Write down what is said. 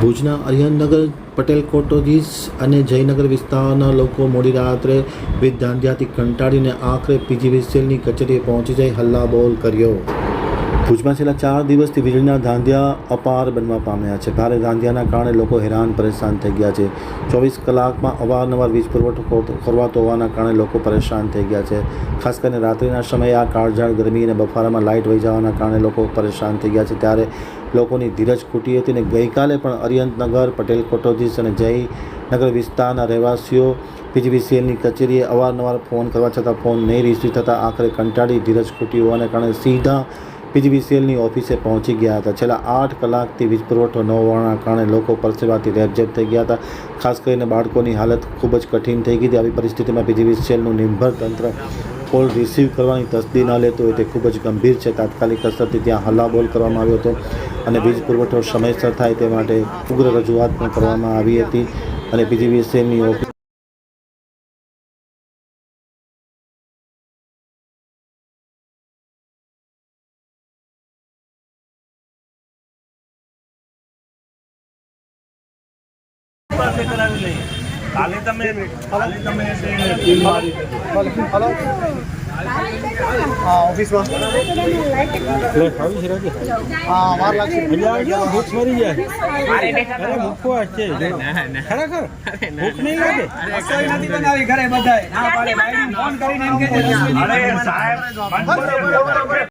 ભુજના અરિહંતનગર, પટેલ કોટોજીસ અને જયનગર વિસ્તારના લોકો મોડી રાત્રે વિધ દાંડિયાથી કંટાળીને આખરે પીજીવીસીએલની કચેરીએ પહોંચી જઈ હલ્લાબોલ કર્યો. ભુજમાં છેલ્લા ચાર દિવસથી વીજળીના ધાંધિયા અપાર બનવા પામ્યા છે. ભારે ધાંધિયાના કારણે લોકો હેરાન, પરેશાન થઈ ગયા છે. ચોવીસ કલાકમાં અવારનવાર વીજ પુરવઠો ખોરવાતો હોવાના કારણે લોકો પરેશાન થઈ ગયા છે. ખાસ કરીને રાત્રિના સમયે આ કાળઝાળ ગરમી અને બફારામાં લાઇટ વહી જવાના કારણે લોકો પરેશાન થઈ ગયા છે. ત્યારે લોકોની ધીરજ ખૂટી હતી અને ગઈકાલે પણ અરિયંતનગર પટેલ કોટોજીસ અને જયનગર વિસ્તારના રહેવાસીઓ પીજીવીસીએલની કચેરીએ અવારનવાર ફોન કરવા છતાં ફોન નહીં રિસીવ થતાં આખરે કંટાળી ધીરજ ખૂટી હોવાને કારણે સીધા પીજીવીસીએલની ઓફિસે પહોંચી ગયા હતા. છેલ્લા આઠ કલાકથી વીજ પુરવઠો ન હોવાના કારણે લોકો પરસેવાથી રેબઝેબ થઈ ગયા હતા. ખાસ કરીને બાળકોની હાલત ખૂબ જ કઠિન થઈ ગઈ હતી. આવી પરિસ્થિતિમાં પીજીવીસીએલનું નિર્ભર તંત્ર કોલ રિસીવ કરવાની તસ્દી ન લેતો હોય તે ખૂબ જ ગંભીર છે. તાત્કાલિક અસરથી ત્યાં હલ્લાબોલ કરવામાં આવ્યો હતો અને વીજ પુરવઠો સમયસર થાય તે માટે ઉગ્ર રજૂઆત પણ કરવામાં આવી હતી અને પીજીવીસીએલની ઓફિસ પાસે કરાવી લઈએ કાલે તમે કાલે તમે ટીમ મારી હા ઓફિસમાં. હા લાગશે. ભૂખ મરી જાય? અરે છે. ખરેખર? ભૂખ નહીં લાગે? રસોઈ નથી બનાવી ઘરે બધાય. ના પાડે બાયડી ફોન કરીને એમ કે છે અરે સાહેબ